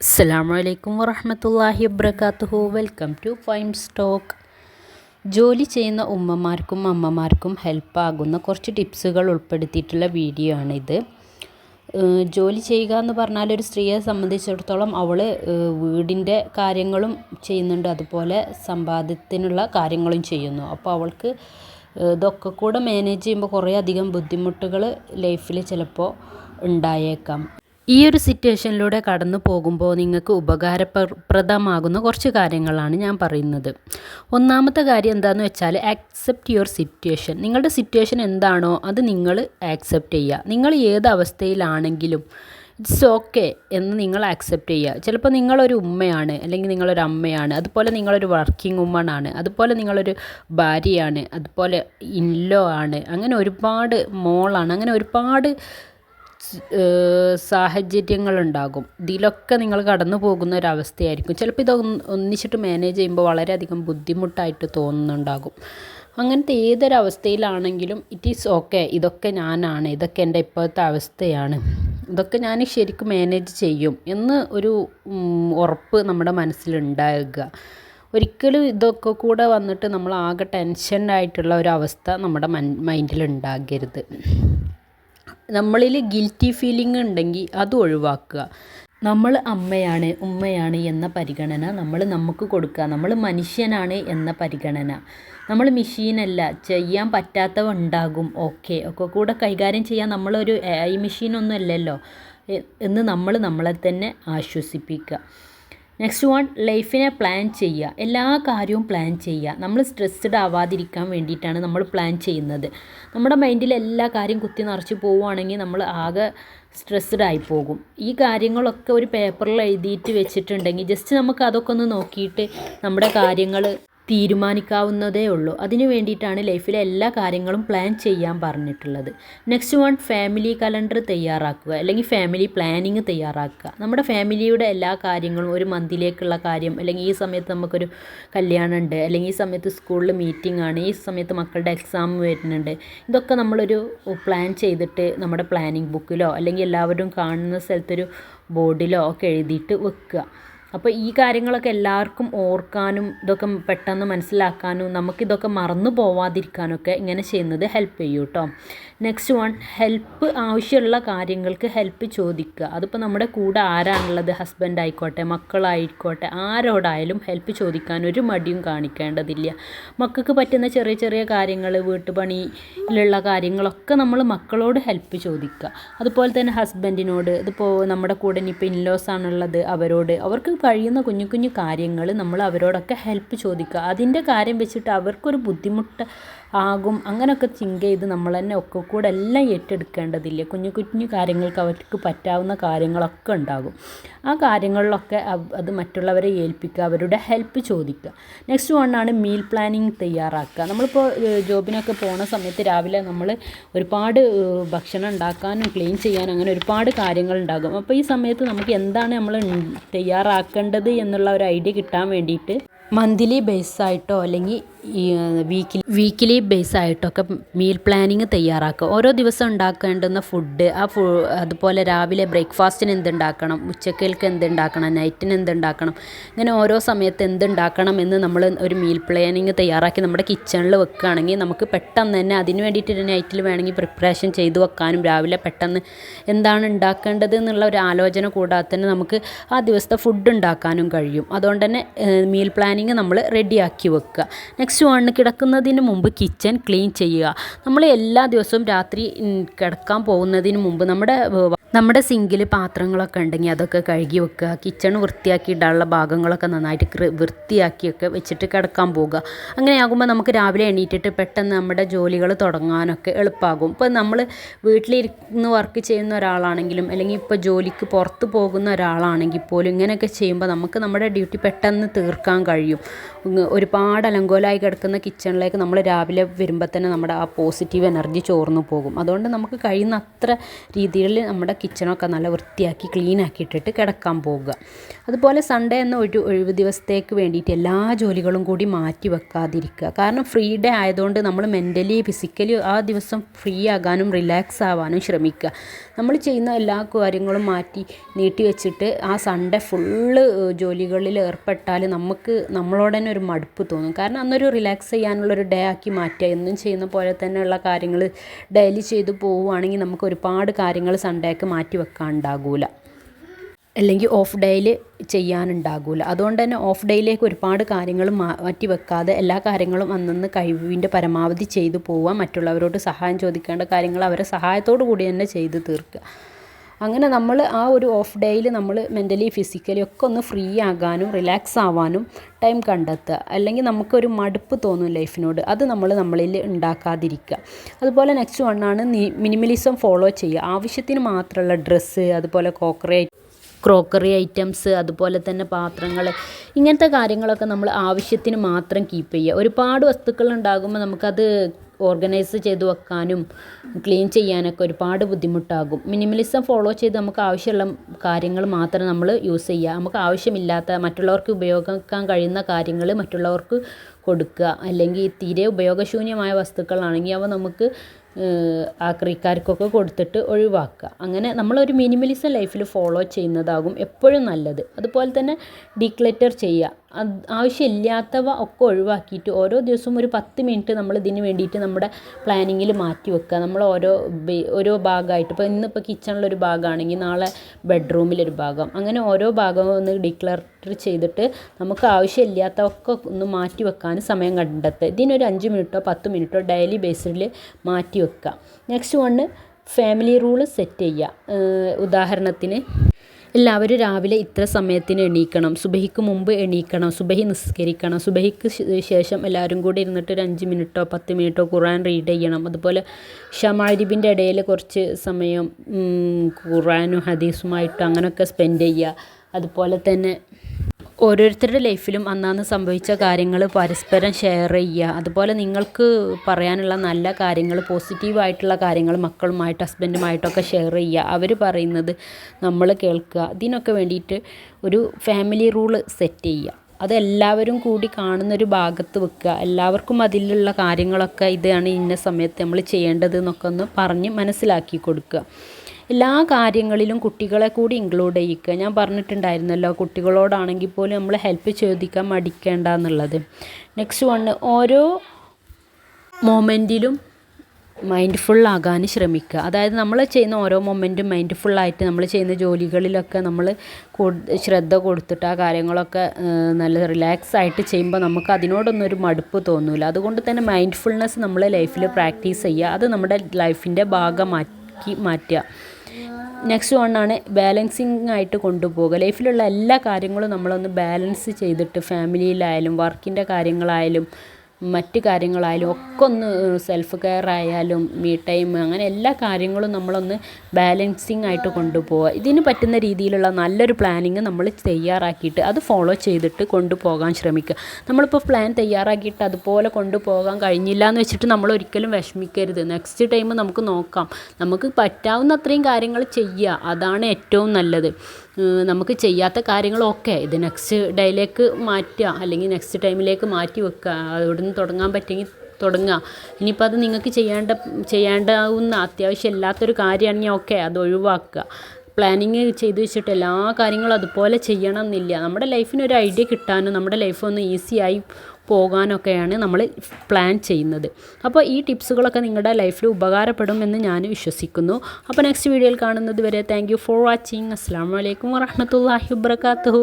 അസ്സാം വലൈക്കും വറഹമത്തല്ലാഹി വബർക്കാത്തുഹു വെൽക്കം ടു ഫൈം സ്റ്റോക്ക്. ജോലി ചെയ്യുന്ന ഉമ്മമാർക്കും അമ്മമാർക്കും ഹെൽപ്പാകുന്ന കുറച്ച് ടിപ്സുകൾ ഉൾപ്പെടുത്തിയിട്ടുള്ള വീഡിയോ ആണിത്. ജോലി ചെയ്യുക എന്ന് പറഞ്ഞാൽ ഒരു സ്ത്രീയെ സംബന്ധിച്ചിടത്തോളം അവൾ വീടിന്റെ കാര്യങ്ങളും ചെയ്യുന്നുണ്ട്. അതുപോലെ സമ്പാദ്യത്തിനുള്ള കാര്യങ്ങളും ചെയ്യുന്നു. അപ്പോൾ അവൾക്ക് ഇതൊക്കെ കൂടെ മാനേജ് ചെയ്യുമ്പോൾ കുറേ അധികം ബുദ്ധിമുട്ടുകൾ ലൈഫിൽ ചിലപ്പോൾ ഉണ്ടായേക്കാം. ഈ ഒരു സിറ്റുവേഷനിലൂടെ കടന്നു പോകുമ്പോൾ നിങ്ങൾക്ക് ഉപകാരപ്രദമാകുന്ന കുറച്ച് കാര്യങ്ങളാണ് ഞാൻ പറയുന്നത്. ഒന്നാമത്തെ കാര്യം എന്താണെന്ന് വെച്ചാൽ ആക്സെപ്റ്റ് യുവർ സിറ്റുവേഷൻ നിങ്ങളുടെ സിറ്റുവേഷൻ എന്താണോ അത് നിങ്ങൾ ആക്സെപ്റ്റ് ചെയ്യുക. നിങ്ങൾ ഏത് അവസ്ഥയിലാണെങ്കിലും ഇറ്റ്സ് ഓക്കെ എന്ന് നിങ്ങൾ ആക്സെപ്റ്റ് ചെയ്യുക. ചിലപ്പോൾ നിങ്ങളൊരു ഉമ്മയാണ് അല്ലെങ്കിൽ നിങ്ങളൊരു അമ്മയാണ്. അതുപോലെ നിങ്ങളൊരു വർക്കിംഗ് വുമൺ ആണ്. അതുപോലെ നിങ്ങളൊരു ഭാര്യയാണ്. അതുപോലെ ഇൻലോ ആണ്. അങ്ങനെ ഒരുപാട് മോളാണ്. അങ്ങനെ ഒരുപാട് സാഹചര്യങ്ങളുണ്ടാകും. ഇതിലൊക്കെ നിങ്ങൾ കടന്നു പോകുന്ന ഒരവസ്ഥയായിരിക്കും ചിലപ്പോൾ ഇത് ഒന്നിച്ചിട്ട് മാനേജ് ചെയ്യുമ്പോൾ വളരെയധികം ബുദ്ധിമുട്ടായിട്ട് തോന്നുന്നുണ്ടാകും. അങ്ങനത്തെ ഏതൊരവസ്ഥയിലാണെങ്കിലും ഇറ്റ് ഈസ് ഓക്കെ ഇതൊക്കെ ഞാനാണ്. ഇതൊക്കെ എന്റെ ഇപ്പോഴത്തെ അവസ്ഥയാണ്. ഇതൊക്കെ ഞാൻ ശരിക്കും മാനേജ് ചെയ്യും എന്ന് ഒരു ഉറപ്പ് നമ്മുടെ മനസ്സിലുണ്ടാകുക. ഒരിക്കലും ഇതൊക്കെ കൂടെ വന്നിട്ട് നമ്മൾ ആകെ ടെൻഷനായിട്ടുള്ള ഒരു അവസ്ഥ നമ്മുടെ മൈൻഡിൽ ഉണ്ടാകരുത് നമ്മളിൽ ഗിൽറ്റി ഫീലിംഗ് ഉണ്ടെങ്കിൽ അത് ഒഴിവാക്കുക. നമ്മൾ അമ്മയാണ് ഉമ്മയാണ് എന്ന പരിഗണന നമ്മൾ നമുക്ക് കൊടുക്കുക. നമ്മൾ മനുഷ്യനാണ് എന്ന പരിഗണന. നമ്മൾ മെഷീനല്ല ചെയ്യാൻ പറ്റാത്തവ ഉണ്ടാകും ഓക്കെ ഒക്കെ കൂടെ കൈകാര്യം ചെയ്യാൻ നമ്മളൊരു ഈ മെഷീനൊന്നും അല്ലല്ലോ. എന്ന് നമ്മൾ നമ്മളെ തന്നെ ആശ്വസിപ്പിക്കുക. നെക്സ്റ്റ് വൺ ലൈഫിനെ പ്ലാൻ ചെയ്യുക. എല്ലാ കാര്യവും പ്ലാൻ ചെയ്യുക. നമ്മൾ സ്ട്രെസ്ഡ് ആവാതിരിക്കാൻ വേണ്ടിയിട്ടാണ് നമ്മൾ പ്ലാൻ ചെയ്യുന്നത്. നമ്മുടെ മൈൻഡിൽ എല്ലാ കാര്യവും കുത്തി നിറച്ച് പോവുകയാണെങ്കിൽ നമ്മൾ ആകെ സ്ട്രെസ്ഡ് ആയി പോകും. ഈ കാര്യങ്ങളൊക്കെ ഒരു പേപ്പറിൽ എഴുതിയിട്ട് വെച്ചിട്ടുണ്ടെങ്കിൽ ജസ്റ്റ് നമുക്ക് അതൊക്കെ ഒന്ന് നോക്കിയിട്ട് നമ്മുടെ കാര്യങ്ങൾ തീരുമാനിക്കാവുന്നതേ ഉള്ളൂ. അതിനു വേണ്ടിയിട്ടാണ് ലൈഫിലെ എല്ലാ കാര്യങ്ങളും പ്ലാൻ ചെയ്യാൻ പറഞ്ഞിട്ടുള്ളത്. നെക്സ്റ്റ് വൺ ഫാമിലി കലണ്ടർ തയ്യാറാക്കുക. അല്ലെങ്കിൽ ഫാമിലി പ്ലാനിങ് തയ്യാറാക്കുക. നമ്മുടെ ഫാമിലിയുടെ എല്ലാ കാര്യങ്ങളും ഒരു മന്തിലേക്കുള്ള കാര്യം അല്ലെങ്കിൽ ഈ സമയത്ത് നമുക്കൊരു കല്യാണമുണ്ട് അല്ലെങ്കിൽ ഈ സമയത്ത് സ്കൂളിൽ മീറ്റിംഗ് ആണ് ഈ സമയത്ത് മക്കളുടെ എക്സാം വരുന്നുണ്ട്. ഇതൊക്കെ നമ്മളൊരു പ്ലാൻ ചെയ്തിട്ട് നമ്മുടെ പ്ലാനിങ് ബുക്കിലോ അല്ലെങ്കിൽ എല്ലാവരും കാണുന്ന സ്ഥലത്തൊരു ബോർഡിലോ ഒക്കെ എഴുതിയിട്ട് വെക്കുക. അപ്പോൾ ഈ കാര്യങ്ങളൊക്കെ എല്ലാവർക്കും ഓർക്കാനും ഇതൊക്കെ പെട്ടെന്ന് മനസ്സിലാക്കാനും നമുക്കിതൊക്കെ മറന്നു പോവാതിരിക്കാനൊക്കെ ഇങ്ങനെ ചെയ്യുന്നത് ഹെൽപ്പ് ചെയ്യും കേട്ടോ നെക്സ്റ്റ് വൺ ഹെൽപ്പ് ആവശ്യമുള്ള കാര്യങ്ങൾക്ക് ഹെൽപ്പ് ചോദിക്കുക. അതിപ്പോൾ നമ്മുടെ കൂടെ ആരാണുള്ളത്? ഹസ്ബൻഡ് ആയിക്കോട്ടെ മക്കളായിക്കോട്ടെ ആരോടായാലും ഹെൽപ്പ് ചോദിക്കാൻ ഒരു മടിയും കാണിക്കേണ്ടതില്ല. മക്കൾക്ക് പറ്റുന്ന ചെറിയ ചെറിയ കാര്യങ്ങൾ വീട്ടുപണിയിലുള്ള കാര്യങ്ങളൊക്കെ നമ്മൾ മക്കളോട് ഹെൽപ്പ് ചോദിക്കുക. അതുപോലെ തന്നെ ഹസ്ബൻഡിനോട് ഇതിപ്പോൾ നമ്മുടെ കൂടെ ഇനിയിപ്പോൾ ഇൻലോസ് ആണുള്ളത് അവരോട് അവർക്ക് കഴിയുന്ന കുഞ്ഞു കുഞ്ഞു കാര്യങ്ങൾ നമ്മൾ അവരോടൊക്കെ ഹെൽപ്പ് ചോദിക്കുക. അതിന്റെ കാര്യം വെച്ചിട്ട് അവർക്കൊരു ബുദ്ധിമുട്ട് ആകും. അങ്ങനെയൊക്കെ ചിങ്ക ചെയ്ത് നമ്മൾ തന്നെ ഒക്കെ കൂടെ എല്ലാം ഏറ്റെടുക്കേണ്ടതില്ല? കുഞ്ഞു കുഞ്ഞു കാര്യങ്ങൾക്ക് അവർക്ക് പറ്റാവുന്ന കാര്യങ്ങളൊക്കെ ഉണ്ടാകും. ആ കാര്യങ്ങളിലൊക്കെ അത് മറ്റുള്ളവരെ ഏൽപ്പിക്കുക അവരുടെ ഹെൽപ്പ് ചോദിക്കുക. നെക്സ്റ്റ് വണ്ണാണ് മീൽ പ്ലാനിങ് തയ്യാറാക്കുക. നമ്മളിപ്പോൾ ജോബിനൊക്കെ പോണ സമയത്ത് രാവിലെ നമ്മൾ ഒരുപാട് ഭക്ഷണം ഉണ്ടാക്കാനും ക്ലീൻ ചെയ്യാനും അങ്ങനെ ഒരുപാട് കാര്യങ്ങൾ ഉണ്ടാകും. അപ്പോൾ ഈ സമയത്ത് നമുക്ക് എന്താണ് നമ്മൾ തയ്യാറാക്കേണ്ടത് എന്നുള്ള ഒരു ഐഡിയ കിട്ടാൻ വേണ്ടിയിട്ട് മന്ത്ലി ബേസ് ആയിട്ടോ അല്ലെങ്കിൽ ഈ വീക്കിലി വീക്കിലി ബേസായിട്ടൊക്കെ മീൽ പ്ലാനിങ് തയ്യാറാക്കുക. ഓരോ ദിവസം ഉണ്ടാക്കേണ്ടുന്ന ഫുഡ് ആ ഫു അതുപോലെ രാവിലെ ബ്രേക്ക്ഫാസ്റ്റിന് എന്തുണ്ടാക്കണം ഉച്ചക്കേൽക്ക് എന്തുണ്ടാക്കണം നൈറ്റിന് എന്തുണ്ടാക്കണം ഇങ്ങനെ ഓരോ സമയത്ത് എന്തുണ്ടാക്കണം എന്ന് നമ്മൾ ഒരു മീൽ പ്ലാനിങ് തയ്യാറാക്കി നമ്മുടെ കിച്ചണിൽ വെക്കുകയാണെങ്കിൽ നമുക്ക് പെട്ടെന്ന് തന്നെ അതിന് വേണ്ടിയിട്ട് നൈറ്റിൽ വേണമെങ്കിൽ പ്രിപ്പറേഷൻ ചെയ്ത് വെക്കാനും രാവിലെ പെട്ടെന്ന് എന്താണ് ഉണ്ടാക്കേണ്ടത് എന്നുള്ള ഒരു ആലോചന കൂടാതെ തന്നെ നമുക്ക് ആ ദിവസത്തെ ഫുഡ് ഉണ്ടാക്കാനും കഴിയും. അതുകൊണ്ട് തന്നെ മീൽ പ്ലാനിങ് നമ്മൾ റെഡിയാക്കി വെക്കുക. നെക്സ്റ്റ് വൺ കിടക്കുന്നതിന് മുമ്പ് കിച്ചൺ ക്ലീൻ ചെയ്യുക. നമ്മൾ എല്ലാ ദിവസവും രാത്രി കിടക്കാൻ പോകുന്നതിന് മുമ്പ് നമ്മുടെ നമ്മുടെ സിങ്കിൽ പാത്രങ്ങളൊക്കെ ഉണ്ടെങ്കിൽ അതൊക്കെ കഴുകി വെക്കുക കിച്ചൺ വൃത്തിയാക്കിയിട്ടുള്ള ഭാഗങ്ങളൊക്കെ നന്നായിട്ട് വൃത്തിയാക്കിയൊക്കെ വെച്ചിട്ട് കിടക്കാൻ പോകുക അങ്ങനെയാകുമ്പോൾ നമുക്ക് രാവിലെ എണീറ്റിട്ട് പെട്ടെന്ന് നമ്മുടെ ജോലികൾ തുടങ്ങാനൊക്കെ എളുപ്പമാകും. ഇപ്പോൾ നമ്മൾ വീട്ടിലിരുന്ന് വർക്ക് ചെയ്യുന്ന ഒരാളാണെങ്കിലും അല്ലെങ്കിൽ ഇപ്പോൾ ജോലിക്ക് പുറത്ത് പോകുന്ന ഒരാളാണെങ്കിൽ പോലും ഇങ്ങനെയൊക്കെ ചെയ്യുമ്പോൾ നമുക്ക് നമ്മുടെ ഡ്യൂട്ടി പെട്ടെന്ന് തീർക്കാൻ കഴിയും. ഒരുപാട് അലങ്കോലമായി കിടക്കുന്ന കിച്ചണിലേക്ക് നമ്മൾ രാവിലെ വരുമ്പോൾ തന്നെ നമ്മുടെ ആ പോസിറ്റീവ് എനർജി ചോർന്നു പോകും. അതുകൊണ്ട് നമുക്ക് കഴിയുന്ന അത്ര രീതിയിൽ നമ്മുടെ കിച്ചണൊക്കെ നല്ല വൃത്തിയാക്കി ക്ലീൻ ആക്കിയിട്ടിട്ട് കിടക്കാൻ പോവുക. അതുപോലെ സൺഡേ എന്ന ഒരു ഒഴിവ് ദിവസത്തേക്ക് വേണ്ടിയിട്ട് എല്ലാ ജോലികളും കൂടി മാറ്റി വെക്കാതിരിക്കുക. കാരണം ഫ്രീ ഡേ ആയതുകൊണ്ട് നമ്മൾ മെന്റലി ഫിസിക്കലി ആ ദിവസം ഫ്രീ ആകാനും റിലാക്സ് ആവാനും ശ്രമിക്കുക. നമ്മൾ ചെയ്യുന്ന എല്ലാ കാര്യങ്ങളും മാറ്റി നീട്ടി വെച്ചിട്ട് ആ സൺഡേ ഫുള്ള് ജോലികളിൽ ഏർപ്പെട്ടാൽ നമുക്ക് നമ്മളോട് തന്നെ ഒരു മടുപ്പ് തോന്നും. കാരണം അന്നൊരു റിലാക്സ് ചെയ്യാനുള്ള ഒരു ഡേ ആക്കി മാറ്റുക. എന്നും ചെയ്യുന്ന പോലെ തന്നെയുള്ള കാര്യങ്ങൾ ഡെയിലി ചെയ്തു പോവുകയാണെങ്കിൽ നമുക്ക് ഒരുപാട് കാര്യങ്ങൾ സൺഡേക്ക് മാറ്റി വെക്കാൻ ഉണ്ടാകില്ല അല്ലെങ്കിൽ ഓഫ് ഡേയിൽ ചെയ്യാനുണ്ടാകില്ല അതുകൊണ്ട് തന്നെ ഓഫ് ഡേയിലേക്ക് ഒരുപാട് കാര്യങ്ങൾ മാറ്റി വെക്കാതെ എല്ലാ കാര്യങ്ങളും അന്നന്ന് കഴിവിന്റെ പരമാവധി ചെയ്തു പോവുക മറ്റുള്ളവരോട് സഹായം ചോദിക്കേണ്ട കാര്യങ്ങൾ അവരെ സഹായത്തോടു കൂടി തന്നെ ചെയ്തു തീർക്കുക. അങ്ങനെ നമ്മൾ ആ ഒരു ഓഫ് ഡേയിൽ നമ്മൾ മെന്റലി ഫിസിക്കലി ഒക്കെ ഒന്ന് ഫ്രീ ആകാനും റിലാക്സ് ആവാനും ടൈം കണ്ടെത്തുക. അല്ലെങ്കിൽ നമുക്കൊരു മടുപ്പ് തോന്നും ലൈഫിനോട് അത് നമ്മൾ നമ്മളിൽ ഉണ്ടാക്കാതിരിക്കുക. അതുപോലെ നെക്സ്റ്റ് വണ്ണാണ് മിനിമലിസം ഫോളോ ചെയ്യുക. ആവശ്യത്തിന് മാത്രമുള്ള ഡ്രസ്സ് അതുപോലെ കോക്കറേറ്റ് ക്രോക്കറി ഐറ്റംസ് അതുപോലെ തന്നെ പാത്രങ്ങൾ ഇങ്ങനത്തെ കാര്യങ്ങളൊക്കെ നമ്മൾ ആവശ്യത്തിന് മാത്രം കീപ്പ് ചെയ്യുക. ഒരുപാട് വസ്തുക്കൾ ഉണ്ടാകുമ്പോൾ നമുക്കത് ഓർഗനൈസ് ചെയ്ത് വെക്കാനും ക്ലീൻ ചെയ്യാനൊക്കെ ഒരുപാട് ബുദ്ധിമുട്ടാകും. മിനിമലിസം ഫോളോ ചെയ്ത് നമുക്ക് ആവശ്യമുള്ള കാര്യങ്ങൾ മാത്രം നമ്മൾ യൂസ് ചെയ്യുക. നമുക്ക് ആവശ്യമില്ലാത്ത മറ്റുള്ളവർക്ക് ഉപയോഗിക്കാൻ കഴിയുന്ന കാര്യങ്ങൾ മറ്റുള്ളവർക്ക് കൊടുക്കുക. അല്ലെങ്കിൽ തീരെ ഉപയോഗശൂന്യമായ വസ്തുക്കളാണെങ്കിൽ അവ നമുക്ക് ആക്രിക്കാർക്കൊക്കെ കൊടുത്തിട്ട് ഒഴിവാക്കുക. അങ്ങനെ നമ്മളൊരു മിനിമലിസം ലൈഫിൽ ഫോളോ ചെയ്യുന്നതാകും എപ്പോഴും നല്ലത്. അതുപോലെ തന്നെ ഡീക്ലെറ്റർ ചെയ്യുക. ആവശ്യമില്ലാത്തവ ഒക്കെ ഒഴിവാക്കിയിട്ട് ഓരോ ദിവസവും ഒരു പത്ത് മിനിറ്റ് നമ്മൾ ഇതിന് വേണ്ടിയിട്ട് നമ്മുടെ പ്ലാനിങ്ങിൽ മാറ്റി വെക്കുക. നമ്മൾ ഓരോ ഓരോ ഭാഗമായിട്ട്. ഇപ്പോൾ ഇന്നിപ്പോൾ കിച്ചണിലൊരു ഭാഗമാണെങ്കിൽ നാളെ ബെഡ്റൂമിലൊരു ഭാഗം. അങ്ങനെ ഓരോ ഭാഗവും ഒന്ന് ഡിക്ലർ ചെയ്തിട്ട് നമുക്ക് ആവശ്യമില്ലാത്തതൊക്കെ ഒന്ന് മാറ്റി വെക്കാൻ സമയം കണ്ടെത്തുക. ഇതിനൊരു അഞ്ച് മിനിറ്റോ പത്ത് മിനിറ്റോ ഡെയിലി ബേസിൽ മാറ്റി വെക്കുക. Next one family rule set ചെയ്യുക. ഉദാഹരണത്തിന് എല്ലാവരും രാവിലെ ഇത്ര സമയത്തിന് എണീക്കണം. സുബഹിക്ക് മുമ്പ് എണീക്കണം. സുബഹി നിസ്കരിക്കണം. സുബഹിക്ക് ശേഷം എല്ലാവരും കൂടി ഇരുന്നിട്ട് ഒരു അഞ്ച് മിനിറ്റോ പത്ത് മിനിറ്റോ ഖുറാൻ റീഡ് ചെയ്യണം. അതുപോലെ ഷമാരിബിന്റെ ഇടയിൽ കുറച്ച് സമയം ഖുറാനും ഹദീസുമായിട്ട് അങ്ങനെയൊക്കെ സ്പെൻഡ് ചെയ്യുക. അതുപോലെ തന്നെ ഓരോരുത്തരുടെ ലൈഫിലും അന്നാന്ന് സംഭവിച്ച കാര്യങ്ങൾ പരസ്പരം ഷെയർ ചെയ്യുക. അതുപോലെ നിങ്ങൾക്ക് പറയാനുള്ള നല്ല കാര്യങ്ങൾ പോസിറ്റീവായിട്ടുള്ള കാര്യങ്ങൾ മക്കളുമായിട്ട് ഹസ്ബൻഡുമായിട്ടൊക്കെ ഷെയർ ചെയ്യുക. അവർ പറയുന്നത് നമ്മൾ കേൾക്കുക. ഇതിനൊക്കെ വേണ്ടിയിട്ട് ഒരു ഫാമിലി റൂൾ സെറ്റ് ചെയ്യുക. അതെല്ലാവരും കൂടി കാണുന്നൊരു ഭാഗത്ത് വെക്കുക. എല്ലാവർക്കും അതിലുള്ള കാര്യങ്ങളൊക്കെ ഇതാണ് ഇന്ന സമയത്ത് നമ്മൾ ചെയ്യേണ്ടത് എന്നൊക്കെ ഒന്ന് പറഞ്ഞ് മനസ്സിലാക്കി കൊടുക്കുക. എല്ലാ കാര്യങ്ങളിലും കുട്ടികളെ കൂടി ഇൻക്ലൂഡ് ചെയ്യിക്കുക. ഞാൻ പറഞ്ഞിട്ടുണ്ടായിരുന്നല്ലോ കുട്ടികളോടാണെങ്കിൽ പോലും നമ്മൾ ഹെൽപ്പ് ചോദിക്കാൻ മടിക്കേണ്ട എന്നുള്ളത് നെക്സ്റ്റ് വണ് ഓരോ മൊമെന്റിലും മൈൻഡ് ഫുള്ളാകാൻ ശ്രമിക്കുക. അതായത് നമ്മൾ ചെയ്യുന്ന ഓരോ മൊമെന്റും മൈൻഡ്ഫുള്ളായിട്ട് നമ്മൾ ചെയ്യുന്ന ജോലികളിലൊക്കെ നമ്മൾ ശ്രദ്ധ കൊടുത്തിട്ട് ആ കാര്യങ്ങളൊക്കെ നല്ല റിലാക്സ് ആയിട്ട് ചെയ്യുമ്പോൾ നമുക്ക് അതിനോടൊന്നും ഒരു മടുപ്പ് തോന്നില്ല അതുകൊണ്ട് തന്നെ മൈൻഡ്ഫുൾനെസ് നമ്മൾ ലൈഫിൽ പ്രാക്ടീസ് ചെയ്യുക. അത് നമ്മുടെ ലൈഫിന്റെ ഭാഗമാക്കി മാറ്റുക. നെക്സ്റ്റ് വണ്ണാണ് ബാലൻസിങ് ആയിട്ട് കൊണ്ടുപോകുക ലൈഫിലുള്ള എല്ലാ കാര്യങ്ങളും നമ്മളൊന്ന് ബാലൻസ് ചെയ്തിട്ട് ഫാമിലിയിലായാലും വർക്കിന്റെ കാര്യങ്ങളായാലും മറ്റ് കാര്യങ്ങളായാലും ഒക്കെ ഒന്ന് സെൽഫ് കെയർ ആയാലും മീ ടൈം അങ്ങനെ എല്ലാ കാര്യങ്ങളും നമ്മളൊന്ന് ബാലൻസിങ് ആയിട്ട് കൊണ്ടുപോവുക ഇതിന് പറ്റുന്ന രീതിയിലുള്ള നല്ലൊരു പ്ലാനിങ് നമ്മൾ തയ്യാറാക്കിയിട്ട് അത് ഫോളോ ചെയ്തിട്ട് കൊണ്ടുപോകാൻ ശ്രമിക്കുക. നമ്മളിപ്പോൾ പ്ലാൻ തയ്യാറാക്കിയിട്ട് അതുപോലെ കൊണ്ടുപോകാൻ കഴിഞ്ഞില്ല എന്ന് വെച്ചിട്ട് നമ്മൾ ഒരിക്കലും വിഷമിക്കരുത്. നെക്സ്റ്റ് ടൈം നമുക്ക് നോക്കാം. നമുക്ക് പറ്റാവുന്ന അത്രയും കാര്യങ്ങൾ ചെയ്യുക. അതാണ് ഏറ്റവും നല്ലത്. നമുക്ക് ചെയ്യാത്ത കാര്യങ്ങളൊക്കെ ഇത് നെക്സ്റ്റ് ഡേയിലേക്ക് മാറ്റുക. അല്ലെങ്കിൽ നെക്സ്റ്റ് ടൈമിലേക്ക് മാറ്റി വെക്കുക. അവിടെ നിന്ന് തുടങ്ങാൻ പറ്റുമെങ്കിൽ തുടങ്ങുക ഇനിയിപ്പോൾ അത് നിങ്ങൾക്ക് ചെയ്യേണ്ട ചെയ്യേണ്ടാവുന്ന അത്യാവശ്യം ഇല്ലാത്തൊരു കാര്യമാണെങ്കിൽ ഓക്കെ അത് ഒഴിവാക്കുക. പ്ലാനിങ് ചെയ്ത് വെച്ചിട്ട് എല്ലാ കാര്യങ്ങളും അതുപോലെ ചെയ്യണം എന്നില്ല നമ്മുടെ ലൈഫിന് ഒരു ഐഡിയ കിട്ടാനും നമ്മുടെ ലൈഫ് ഒന്ന് ഈസിയായി പോകാനൊക്കെയാണ് നമ്മൾ പ്ലാൻ ചെയ്യുന്നത്. അപ്പോൾ ഈ ടിപ്സുകളൊക്കെ നിങ്ങളുടെ ലൈഫിൽ ഉപകാരപ്പെടും എന്ന് ഞാൻ വിശ്വസിക്കുന്നു. അപ്പോൾ നെക്സ്റ്റ് വീഡിയോയിൽ കാണുന്നത് വരെ താങ്ക് ഫോർ വാച്ചിങ്. അസ്സാം വലൈക്കും വറഹമത്തല്ലാഹി വാബർക്കാത്തു